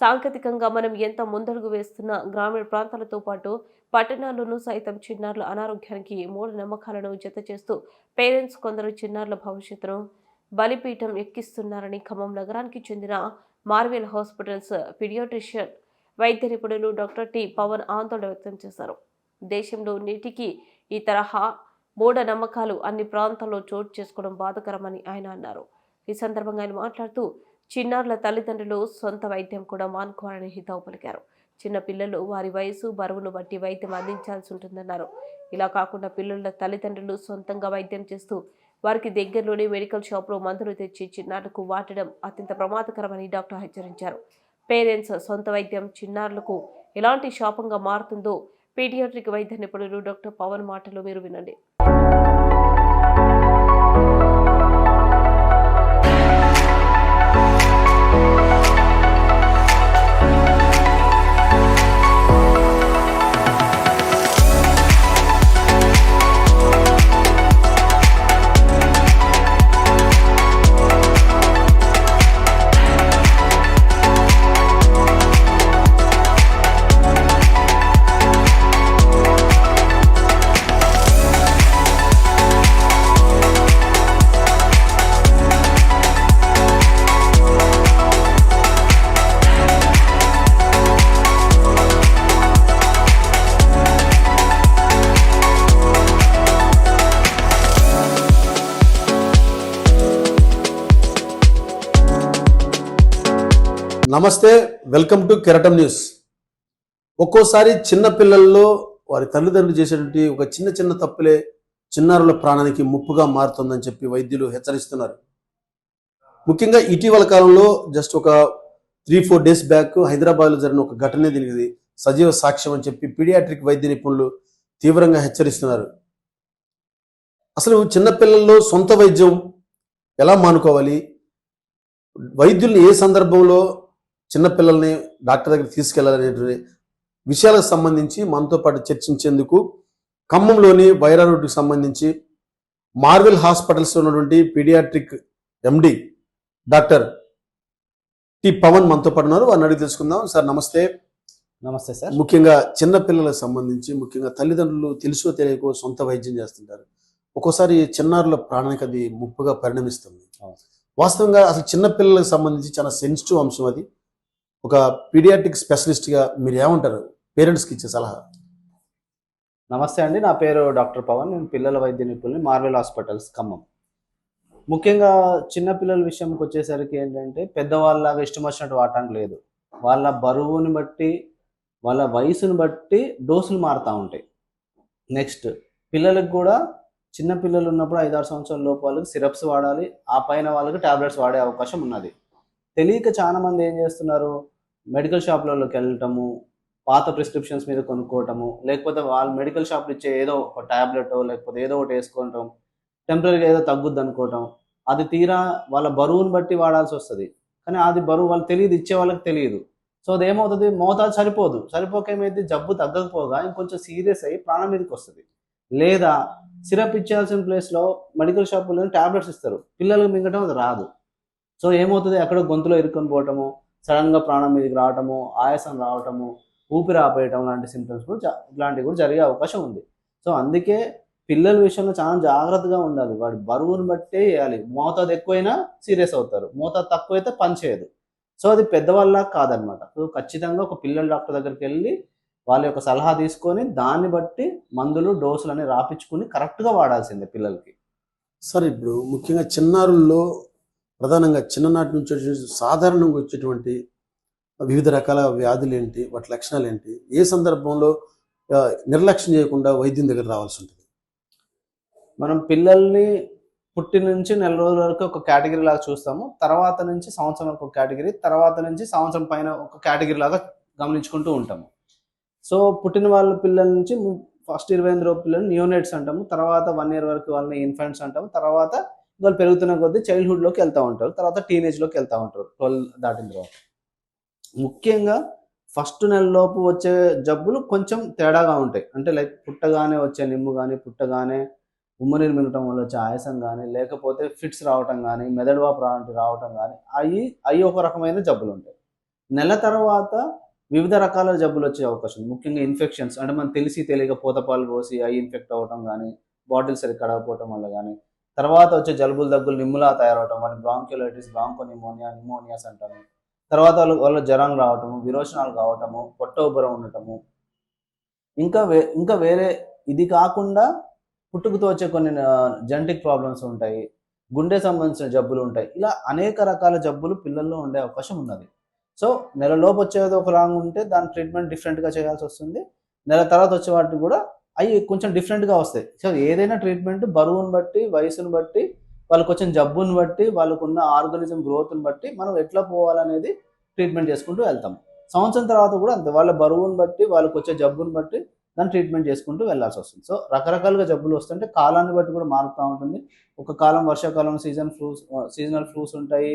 సాంకేతికంగా మనం ఎంత ముందడుగు వేస్తున్నా గ్రామీణ ప్రాంతాలతో పాటు పట్టణాల్లోనూ సైతం చిన్నారుల అనారోగ్యానికి మూఢ నమ్మకాలను జత చేస్తూ పేరెంట్స్ కొందరు చిన్నారుల భవిష్యత్తును బలిపీఠం ఎక్కిస్తున్నారని ఖమ్మం నగరానికి చెందిన మార్వెల్ హాస్పిటల్స్ పిడియోట్రిషియన్ వైద్య నిపుణులు డాక్టర్ టి పవన్ ఆందోళన వ్యక్తం చేశారు. దేశంలో నీటికి ఈ తరహా మూఢ నమ్మకాలు అన్ని ప్రాంతాల్లో చోటు చేసుకోవడం బాధకరమని ఆయన అన్నారు. ఈ సందర్భంగా ఆయన మాట్లాడుతూ చిన్నారుల తల్లిదండ్రులు సొంత వైద్యం కూడా మానుకోవాలని హితవు పలికారు. చిన్న పిల్లలు వారి వయసు బరువును బట్టి వైద్యం అందించాల్సి ఉంటుందన్నారు. ఇలా కాకుండా పిల్లల తల్లిదండ్రులు సొంతంగా వైద్యం చేస్తూ వారికి దగ్గరలోని మెడికల్ షాప్లో మందులు తెచ్చి చిన్నారులకు వాడడం అత్యంత ప్రమాదకరమని డాక్టర్ హెచ్చరించారు. పేరెంట్స్ సొంత వైద్యం చిన్నారులకు ఎలాంటి శాపంగా మారుతుందో పీడియాట్రిక్ వైద్య నిపుణులు డాక్టర్ పవన్ మాటలు మీరు వినండి. నమస్తే వెల్కమ్ టు కెరటం న్యూస్. ఒక్కోసారి చిన్న పిల్లల్లో వారి తల్లిదండ్రులు చేసేటువంటి ఒక చిన్న చిన్న తప్పులే చిన్నారుల ప్రాణానికి ముప్పుగా మారుతుందని చెప్పి వైద్యులు హెచ్చరిస్తున్నారు. ముఖ్యంగా ఇటీవల కాలంలో జస్ట్ ఒక త్రీ ఫోర్ డేస్ బ్యాక్ హైదరాబాద్లో జరిగిన ఒక ఘటనే దీనికి సజీవ సాక్ష్యం అని చెప్పి పీడియాట్రిక్ వైద్య నిపుణులు తీవ్రంగా హెచ్చరిస్తున్నారు. అసలు చిన్నపిల్లల్లో సొంత వైద్యం ఎలా మానుకోవాలి? వైద్యుల్ని ఏ సందర్భంలో చిన్నపిల్లల్ని డాక్టర్ దగ్గర తీసుకెళ్ళాలనేటువంటి విషయాలకు సంబంధించి మనతో పాటు చర్చించేందుకు ఖమ్మంలోని వైరా రోడ్డుకు సంబంధించి మార్వెల్ హాస్పిటల్స్లో ఉన్నటువంటి paediatric MD doctor T Pavan మనతో పాటు ఉన్నారు. వారిని అడిగి తెలుసుకుందాం. సార్ నమస్తే. నమస్తే సార్. ముఖ్యంగా చిన్న పిల్లలకు సంబంధించి ముఖ్యంగా తల్లిదండ్రులు తెలుసో తెలియకో సొంత వైద్యం చేస్తుంటారు. ఒక్కోసారి చిన్నారుల ప్రాణానికి అది ముప్పుగా పరిణమిస్తుంది. వాస్తవంగా అసలు చిన్న పిల్లలకు సంబంధించి చాలా సెన్సిటివ్ అంశం అది. ఒక పీడియాట్రిక్ స్పెషలిస్ట్గా మీరు ఏమంటారు? పేరెంట్స్కి ఇచ్చే సలహా. నమస్తే అండి. నా పేరు డాక్టర్ పవన్. నేను పిల్లల వైద్య నిపుణులు మార్వెల్ హాస్పిటల్స్ ఖమ్మం. ముఖ్యంగా చిన్నపిల్లల విషయంకి వచ్చేసరికి ఏంటంటే పెద్దవాళ్ళలాగా ఇష్టం వచ్చినట్టు వాడటానికి లేదు. వాళ్ళ బరువుని బట్టి వాళ్ళ వయసుని బట్టి డోసులు మారుతూ ఉంటాయి. నెక్స్ట్ పిల్లలకు కూడా చిన్న పిల్లలు ఉన్నప్పుడు ఐదారు సంవత్సరాల లోపు వాళ్ళకి సిరప్స్ వాడాలి. ఆ పైన వాళ్ళకి టాబ్లెట్స్ వాడే అవకాశం ఉన్నది. తెలియక చాలామంది ఏం చేస్తున్నారు? మెడికల్ షాప్లలోకి వెళ్ళటము పాత ప్రిస్క్రిప్షన్స్ మీద కొనుక్కోవటము లేకపోతే వాళ్ళు మెడికల్ షాప్లు ఇచ్చే ఏదో ఒక టాబ్లెట్ లేకపోతే ఏదో ఒకటి వేసుకోవటం టెంపరీగా ఏదో తగ్గుద్ది అనుకోవటం అది తీరా వాళ్ళ బరువుని బట్టి వాడాల్సి వస్తుంది. కానీ అది బరువు వాళ్ళు తెలియదు ఇచ్చే వాళ్ళకి తెలియదు. సో అది ఏమవుతుంది మోతాదు సరిపోదు. సరిపోక ఏమైంది? జబ్బు తగ్గకపోగా ఇంకొంచెం సీరియస్ అయ్యి ప్రాణం మీదకి వస్తుంది. లేదా సిరప్ ఇచ్చేయాల్సిన ప్లేస్లో మెడికల్ షాపుల్లో టాబ్లెట్స్ ఇస్తారు. పిల్లలకు మింగటం అది రాదు. సో ఏమవుతుంది? ఎక్కడో గొంతులో ఇరుక్కొని పోవటము సడన్గా ప్రాణం మీదకి రావటము ఆయాసం రావటము ఊపిరి ఆపేయటం లాంటి సింటమ్స్ కూడా ఇలాంటివి కూడా జరిగే అవకాశం ఉంది. సో అందుకే పిల్లల విషయంలో చాలా జాగ్రత్తగా ఉండాలి. వాడి బరువుని బట్టే వేయాలి మోతాదు ఎక్కువైనా సీరియస్ అవుతారు. మోతాదు తక్కువైతే పని చేయదు. సో అది పెద్దవాళ్ళ కాదనమాట. సో ఖచ్చితంగా ఒక పిల్లల డాక్టర్ దగ్గరికి వెళ్ళి వాళ్ళ యొక్క సలహా తీసుకొని దాన్ని బట్టి మందులు డోసులు అనేవి రాపించుకుని కరెక్ట్గా వాడాల్సిందే పిల్లలకి. సార్ ఇప్పుడు ముఖ్యంగా చిన్నారుల్లో ప్రధానంగా చిన్ననాటి నుంచి సాధారణంగా వచ్చేటువంటి వివిధ రకాల వ్యాధులు ఏంటి వాటి లక్షణాలు ఏంటి ఏ సందర్భంలో నిర్లక్ష్యం చేయకుండా వైద్యం దగ్గర రావాల్సి ఉంటుంది? మనం పిల్లల్ని పుట్టి నుంచి నెల రోజుల వరకు ఒక కేటగిరీ లాగా చూస్తాము. తర్వాత నుంచి సంవత్సరం వరకు ఒక కేటగిరీ తర్వాత నుంచి సంవత్సరం పైన ఒక కేటగిరీ లాగా గమనించుకుంటూ ఉంటాము. సో పుట్టిన వాళ్ళ పిల్లల నుంచి ఫస్ట్ ఇరవై ఎనిమిది రోజు పిల్లలు నియోనేట్స్ అంటాము. తర్వాత వన్ ఇయర్ వరకు వాళ్ళని ఇన్ఫెంట్స్ అంటాము. తర్వాత వాళ్ళు పెరుగుతున్న కొద్దీ చైల్డ్హుడ్లోకి వెళ్తూ ఉంటారు. తర్వాత టీనేజ్లోకి వెళ్తూ ఉంటారు. ట్వెల్వ్ దాటిన తర్వాత. ముఖ్యంగా ఫస్ట్ నెల లోపు వచ్చే జబ్బులు కొంచెం తేడాగా ఉంటాయి. అంటే లైక్ పుట్టగానే వచ్చే నిమ్ము కానీ పుట్టగానే ఉమ్మనీరు మినటం వల్ల వచ్చే ఆయాసం కానీ లేకపోతే ఫిట్స్ రావటం కానీ మెదడు వాపు రావటం రావటం కానీ అవి అవి ఒక రకమైన జబ్బులు ఉంటాయి. నెల తర్వాత వివిధ రకాల జబ్బులు వచ్చే అవకాశం ముఖ్యంగా ఇన్ఫెక్షన్స్ అంటే మనం తెలిసి తెలియక పూతపాలు పోసి అవి ఇన్ఫెక్ట్ అవ్వటం కానీ బాటిల్స్ సరిగ్గా కడగపోవటం వల్ల కానీ తర్వాత వచ్చే జలుబులు దగ్గులు నిమ్ములా తయారవటం వాళ్ళని బ్రాంక్యులైటిస్ బ్రాంకో నిమోనియా నిమోనియాస్ అంటాము. తర్వాత వాళ్ళ వాళ్ళ జ్వరం రావటము విరోచనాలు కావటము పొట్ట ఉబ్బరం ఉండటము. ఇంకా వే ఇంకా వేరే ఇది కాకుండా పుట్టుకతో వచ్చే కొన్ని జెనటిక్ ప్రాబ్లమ్స్ ఉంటాయి. గుండె సంబంధించిన జబ్బులు ఉంటాయి. ఇలా అనేక రకాల జబ్బులు పిల్లల్లో ఉండే అవకాశం ఉన్నది. సో నెలలోపు వచ్చేది ఒక రాంగ్ ఉంటే దాని ట్రీట్మెంట్ డిఫరెంట్గా చేయాల్సి వస్తుంది. నెల తర్వాత వచ్చే వాటికి కూడా అవి కొంచెం డిఫరెంట్గా వస్తాయి. సో ఏదైనా ట్రీట్మెంట్ బరువును బట్టి వయసును బట్టి వాళ్ళకు వచ్చిన జబ్బుని బట్టి వాళ్ళకున్న ఆర్గానిజం గ్రోత్ని బట్టి మనం ఎట్లా పోవాలనేది ట్రీట్మెంట్ చేసుకుంటూ వెళ్తాం. సంవత్సరం తర్వాత కూడా అంతే. వాళ్ళ బరువును బట్టి వాళ్ళకి వచ్చే జబ్బుని బట్టి దాన్ని ట్రీట్మెంట్ చేసుకుంటూ వెళ్ళాల్సి వస్తుంది. సో రకరకాలుగా జబ్బులు వస్తుంటే కాలాన్ని బట్టి కూడా మారుతూ ఉంటుంది. ఒక కాలం వర్షాకాలం సీజన్ ఫ్లూస్ సీజనల్ ఫ్లూస్ ఉంటాయి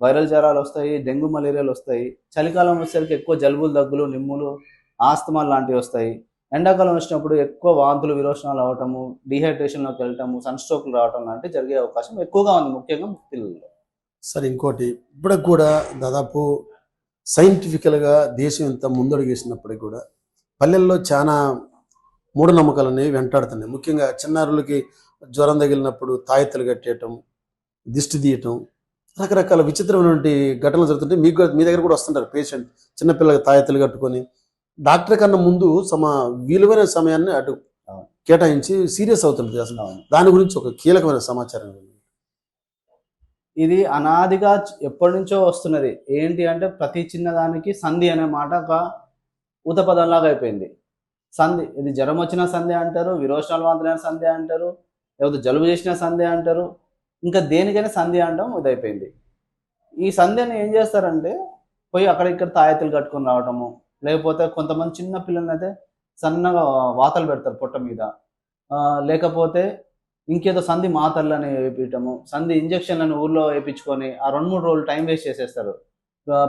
వైరల్ జ్వరాలు వస్తాయి డెంగ్యూ మలేరియాలు వస్తాయి. చలికాలం వచ్చేసరికి ఎక్కువ జలుబులు దగ్గులు నిమ్ములు ఆస్తమాలు లాంటివి వస్తాయి. ఎండాకాలం వచ్చినప్పుడు ఎక్కువ వాంతులు విరోచనాలు అవటము డిహైడ్రేషన్లోకి వెళ్ళటము సన్ స్ట్రోక్లు రావటం లాంటివి జరిగే అవకాశం ఎక్కువగా ఉంది ముఖ్యంగా పిల్లల్లో. సరే ఇంకోటి ఇప్పటికి కూడా దాదాపు సైంటిఫికల్గా దేశం ఇంత ముందడుగేసినప్పటికి కూడా పల్లెల్లో చాలా మూఢనమ్మకాలు అనేవి వెంటాడుతున్నాయి. ముఖ్యంగా చిన్నారులకి జ్వరం తగిలినప్పుడు తాయెత్తలు కట్టేయటం దిష్టి తీయటం రకరకాల విచిత్రమైనటువంటి ఘటనలు జరుగుతుంటే మీకు కూడా- మీ దగ్గర కూడా వస్తుంటారు పేషెంట్ చిన్నపిల్లలకి తాయెత్తులు కట్టుకొని డాక్టర్ కన్నా ముందు సమ విలువైన సమయాన్ని అటు. కేటాయించి సీరియస్ అవుతుంది అసలు. దాని గురించి ఒక కీలకమైన సమాచారం. ఇది అనాదిగా ఎప్పటి నుంచో వస్తున్నది ఏంటి అంటే ప్రతి చిన్నదానికి సంధి అనే మాట ఒక ఊతపదంలాగా అయిపోయింది సంధి ఇది జ్వరం వచ్చిన సంధి అంటారు విరోచనాలు వాంతులైన సంధి అంటారు లేకపోతే జలుబు చేసిన సంధి అంటారు ఇంకా దేనికైనా సంధి అనడం ఇదైపోయింది ఈ సంధిని ఏం చేస్తారంటే పోయి అక్కడ ఇక్కడ తాయెత్తులు కట్టుకొని రావటము లేకపోతే కొంతమంది చిన్న పిల్లల్ని అయితే సన్నగా వాతలు పెడతారు పొట్ట మీద. లేకపోతే ఇంకేదో సంధి మాతలని వేపించటము సంధి ఇంజక్షన్లను ఊర్లో వేయించుకొని ఆ రెండు మూడు రోజులు టైం వేస్ట్ చేసేస్తారు.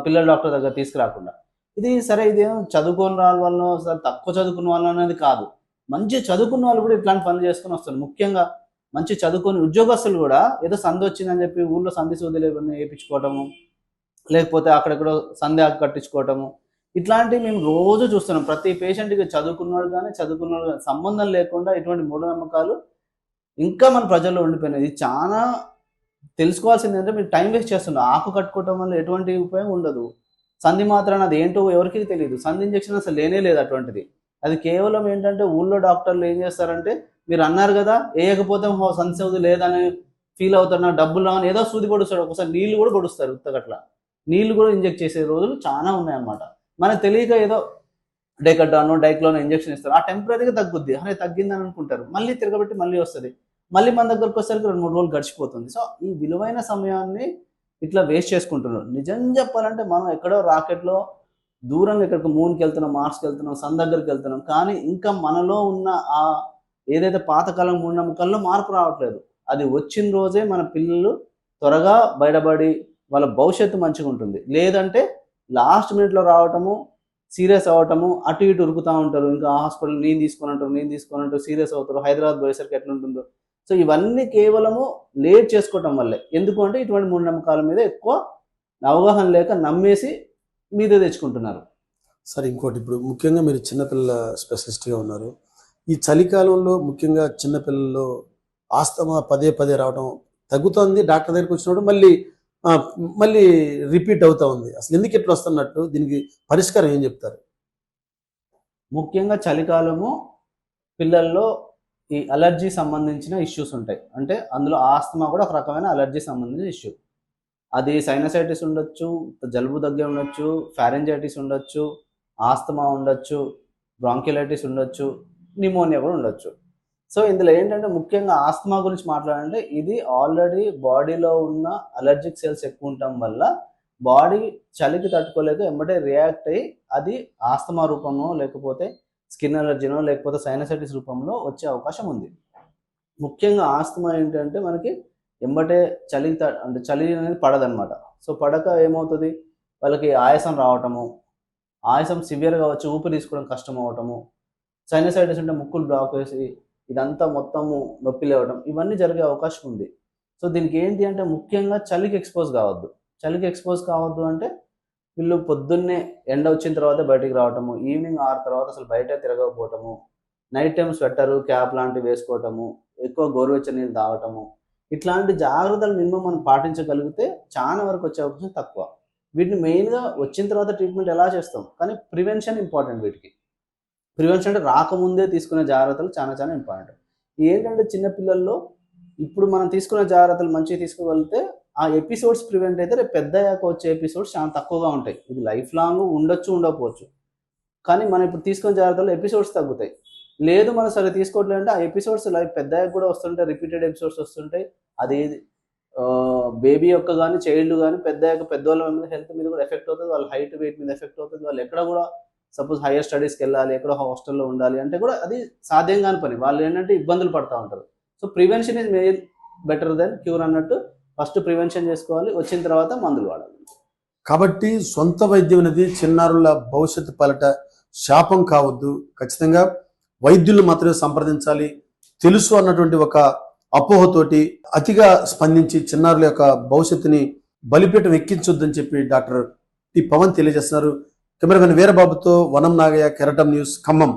పిల్లల డాక్టర్ దగ్గర తీసుకురాకుండా. ఇది సరే ఇదేం చదువుకోని రాని వల్ల సరే తక్కువ చదువుకున్న వాళ్ళు అనేది కాదు. మంచి చదువుకున్న వాళ్ళు కూడా ఇట్లాంటి పనులు చేసుకొని వస్తారు. ముఖ్యంగా మంచి చదువుకొని ఉద్యోగస్తులు కూడా ఏదో సంధి వచ్చిందని చెప్పి ఊర్లో సంధి సూదులు లేకుండా వేయించుకోవటము లేకపోతే అక్కడెక్కడో సంధ్య కట్టించుకోవటము ఇట్లాంటివి మేము రోజు చూస్తున్నాం. ప్రతి పేషెంట్కి చదువుకున్నాడు కానీ చదువుకున్నాడు కానీ సంబంధం లేకుండా ఇటువంటి మూఢనమ్మకాలు ఇంకా మన ప్రజల్లో ఉండిపోయినాయి. ఇది చాలా తెలుసుకోవాల్సింది ఏంటంటే మీరు టైం వేస్ట్ చేస్తున్నారు. ఆకు కట్టుకోవటం వల్ల ఎటువంటి ఉపయోగం ఉండదు. సంధి మాత్రం అది ఏంటో ఎవరికి తెలియదు. సంధి ఇంజక్షన్ అసలు లేనే లేదు అటువంటిది. అది కేవలం ఏంటంటే ఊళ్ళో డాక్టర్లు ఏం చేస్తారంటే మీరు అన్నారు కదా వేయకపోతే సంధి సౌది లేదని ఫీల్ అవుతున్నా డబ్బులు రావని ఏదో సూది పొడుస్తాడు. ఒకసారి నీళ్ళు కూడా పొడుస్తారు ఉత్తగట్ల. నీళ్ళు కూడా ఇంజెక్ట్ చేసే రోజులు చాలా ఉన్నాయన్నమాట. మనకు తెలియక ఏదో డైకడ్డాను డైక్లోన్ ఇంజెక్షన్ ఇస్తారు. ఆ టెంపరీగా తగ్గుద్ది. అరే తగ్గిందని అనుకుంటారు. మళ్ళీ తిరగబెట్టి మళ్ళీ వస్తుంది. మళ్ళీ మన దగ్గరకు వచ్చేసరికి రెండు మూడు రోజులు గడిచిపోతుంది. సో ఈ విలువైన సమయాన్ని ఇట్లా వేస్ట్ చేసుకుంటున్నారు. నిజం చెప్పాలంటే మనం ఎక్కడో రాకెట్లో దూరంగా ఇక్కడికి మూన్కి వెళ్తున్నాం మార్స్కి వెళ్తున్నాం సన్ దగ్గరికి వెళ్తున్నాం. కానీ ఇంకా మనలో ఉన్న ఆ ఏదైతే పాతకాలం మూఢనమ్మకాల్లో మార్పు రావట్లేదు. అది వచ్చిన రోజే మన పిల్లలు త్వరగా బయటపడి వాళ్ళ భవిష్యత్తు మంచిగా ఉంటుంది లేదంటే లాస్ట్ మినిట్లో రావటము సీరియస్ అవ్వటము అటు ఇటు ఉరుకుతూ ఉంటారు. ఇంకా హాస్పిటల్ నేను తీసుకొని అంటారు నేను తీసుకొని అంటారు సీరియస్ అవుతారు. హైదరాబాద్ పోయేసరికి ఎట్లా ఉంటుందో సో ఇవన్నీ కేవలము లేట్ చేసుకోవటం వల్లే. ఎందుకు అంటే ఇటువంటి మూఢనమ్మకాల మీద ఎక్కువ అవగాహన లేక నమ్మేసి మీద తెచ్చుకుంటున్నారు. సరే ఇంకోటి ఇప్పుడు ముఖ్యంగా మీరు చిన్నపిల్లల స్పెషలిస్ట్గా ఉన్నారు. ఈ చలికాలంలో ముఖ్యంగా చిన్నపిల్లల్లో ఆస్తమా పదే పదే రావడం తగ్గుతోంది. డాక్టర్ దగ్గరికి వచ్చినప్పుడు మళ్ళీ మళ్ళీ రిపీట్ అవుతూ ఉంది. అసలు ఎందుకు ఇట్లా వస్తున్నట్టు? దీనికి పరిష్కారం ఏం చెప్తారు? ముఖ్యంగా చలికాలము పిల్లల్లో ఈ అలర్జీ సంబంధించిన ఇష్యూస్ ఉంటాయి. అంటే అందులో ఆస్తమా కూడా ఒక రకమైన అలర్జీ సంబంధించిన ఇష్యూ. అది సైనసైటిస్ ఉండొచ్చు జలుబు దగ్గర ఉండొచ్చు ఫ్యారెంజైటిస్ ఉండొచ్చు ఆస్తమా ఉండొచ్చు బ్రాంకిలైటిస్ ఉండొచ్చు నిమోనియా కూడా ఉండొచ్చు. సో ఇందులో ఏంటంటే ముఖ్యంగా ఆస్తమా గురించి మాట్లాడాలంటే ఇది ఆల్రెడీ బాడీలో ఉన్న అలర్జిక్ సెల్స్ ఎక్కువ ఉండటం వల్ల బాడీ చలికి తట్టుకోలేక ఎమ్మటే రియాక్ట్ అయ్యి అది ఆస్తమా రూపంలో లేకపోతే స్కిన్ అలర్జీనో లేకపోతే సైనసైటిస్ రూపంలో వచ్చే అవకాశం ఉంది. ముఖ్యంగా ఆస్తమా ఏంటంటే మనకి ఎంబటే చలి త- అంటే చలి అనేది పడదనమాట సో పడక ఏమవుతుంది? వాళ్ళకి ఆయాసం రావటము ఆయాసం సివియర్గా వచ్చి ఊపిరి తీసుకోవడం కష్టం అవటము సైనసైటిస్ అంటే ముక్కులు బ్లాక్ వేసి ఇదంతా మొత్తము నొప్పి లేవడం ఇవన్నీ జరిగే అవకాశం ఉంది. సో దీనికి ఏంటి అంటే ముఖ్యంగా చలికి ఎక్స్పోజ్ కావద్దు. చలికి ఎక్స్పోజ్ కావద్దు అంటే వీళ్ళు పొద్దున్నే ఎండ వచ్చిన తర్వాత బయటికి రావటము ఈవినింగ్ ఆరు తర్వాత అసలు బయట తిరగకపోవటము నైట్ టైం స్వెట్టరు క్యాప్ లాంటివి వేసుకోవటము ఎక్కువ గోరువెచ్చని నీళ్ళు తాగటము ఇట్లాంటి జాగ్రత్తలు మినిమం మనం పాటించగలిగితే చాలా వరకు వచ్చే అవకాశం తక్కువ. వీటిని మెయిన్గా వచ్చిన తర్వాత ట్రీట్మెంట్ ఎలా చేస్తాం? కానీ ప్రివెన్షన్ ఇంపార్టెంట్ వీటికి. ప్రివెన్షన్ అంటే రాకముందే తీసుకునే జాగ్రత్తలు చాలా చాలా ఇంపార్టెంట్. ఏంటంటే చిన్నపిల్లల్లో ఇప్పుడు మనం తీసుకున్న జాగ్రత్తలు మంచిగా తీసుకోగలిగితే ఆ ఎపిసోడ్స్ ప్రివెంట్ అయితే రేపు పెద్ద అయ్యాక వచ్చే ఎపిసోడ్స్ చాలా తక్కువగా ఉంటాయి. ఇది లైఫ్ లాంగ్ ఉండొచ్చు ఉండకపోవచ్చు. కానీ మనం ఇప్పుడు తీసుకున్న జాగ్రత్తలు ఎపిసోడ్స్ తగ్గుతాయి. లేదు మనం సరే తీసుకోవట్లేదంటే ఆ ఎపిసోడ్స్ లైఫ్ పెద్ద కూడా వస్తుంటాయి రిపీటెడ్ ఎపిసోడ్స్ వస్తుంటాయి. అది బేబీ యొక్క కానీ చైల్డ్ కానీ పెద్ద పెద్దవాళ్ళ మీద హెల్త్ మీద కూడా ఎఫెక్ట్ అవుతుంది వాళ్ళ హైట్ వెయిట్ మీద ఎఫెక్ట్ అవుతుంది వాళ్ళు ఎక్కడ కూడా సపోజ్ హైయర్ స్టడీస్కి వెళ్ళాలి ఎక్కడో హాస్టల్లో ఉండాలి అంటే కూడా అది సాధ్యం కాని పని. వాళ్ళు ఏంటంటే ఇబ్బందులు పడుతూ ఉంటారు. So prevention is main better than cure అన్నట్టు ఫస్ట్ ప్రివెన్షన్ చేసుకోవాలి వచ్చిన తర్వాత మందులు వాడాలి. కాబట్టి సొంత వైద్యం అనేది చిన్నారుల భవిష్యత్తు పలట శాపం కావద్దు. ఖచ్చితంగా వైద్యులు మాత్రమే సంప్రదించాలి. తెలుసు అన్నటువంటి ఒక అపోహతోటి అతిగా స్పందించి చిన్నారుల యొక్క భవిష్యత్తుని బలిపీఠం ఎక్కించొద్దని చెప్పి డాక్టర్ టి పవన్ తెలియజేస్తున్నారు. కెమెరామెన్ వీరబాబుతో వనం నాగయ్య కెరటం న్యూస్ ఖమ్మం.